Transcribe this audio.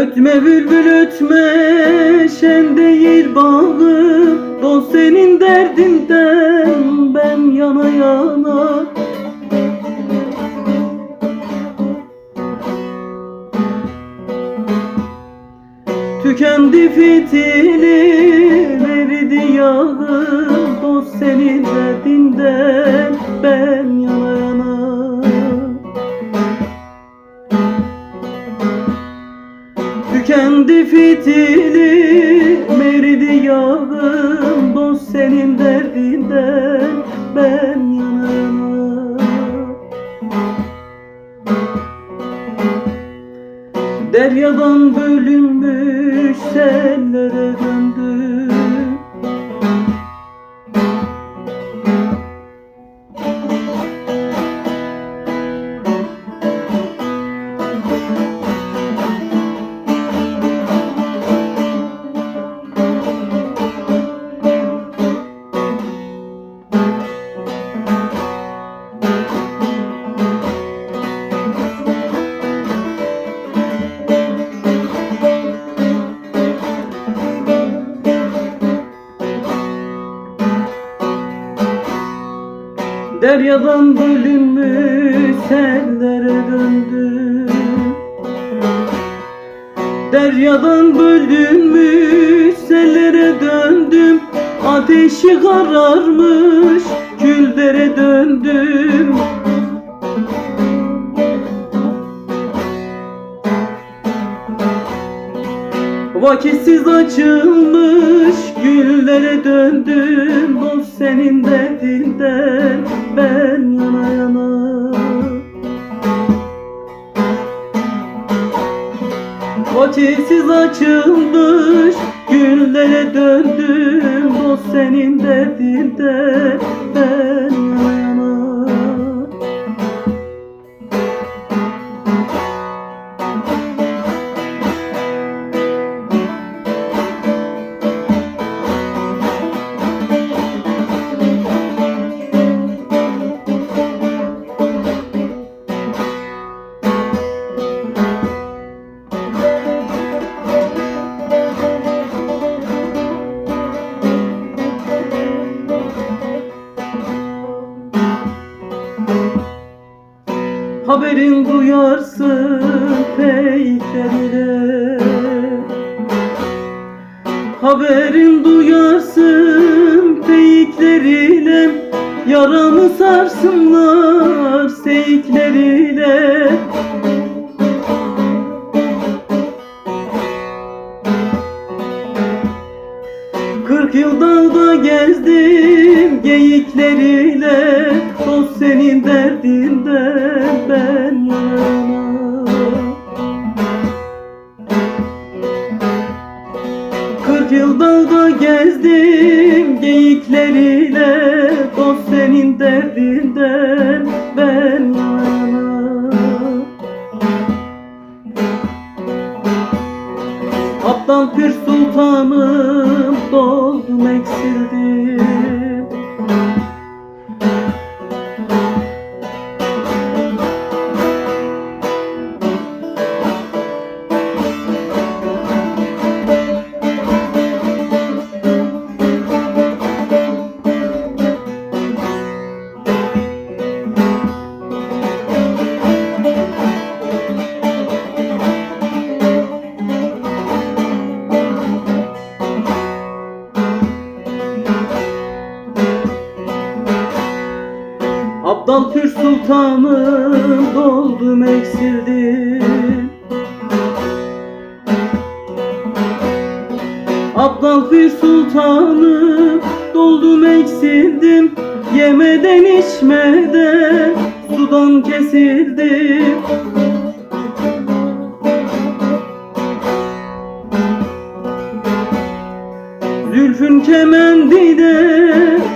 Ötme bülbül ötme şen değil bağım Dost senin derdinden ben yana yana. Tükendi fitili verdi yağım Dost senin derdinden ben yana yana Tükendi fitili meridi yağım Dost senin derdinden ben yana yana Deryadan bölünmüş sellere Deryadan bölünmüş sellere döndüm Deryadan bölünmüş sellere döndüm. Ateşi kararmış küllere döndüm. Vakitsiz açılmış güllere döndüm senin derdinden ben yana yana. Vakitsiz açılmış güllere döndüm Dost senin derdinden Haberin duyarsın peykerle Haberin duyarsın peyikleriyle Yaramı sarsınlar seyikleriyle Kırk yıl dağda gezdim geyikleriyle Dost senin derdinden Kırk yıl dağda gezdim geyikleriyle Dost senin derdinden ben yana Aptal Pir Sultanım doldum eksildim sultanım doldum eksildim. Abdal bir sultanım doldum eksildim. Yemeden içmeden sudan kesildim. Zülfün kemer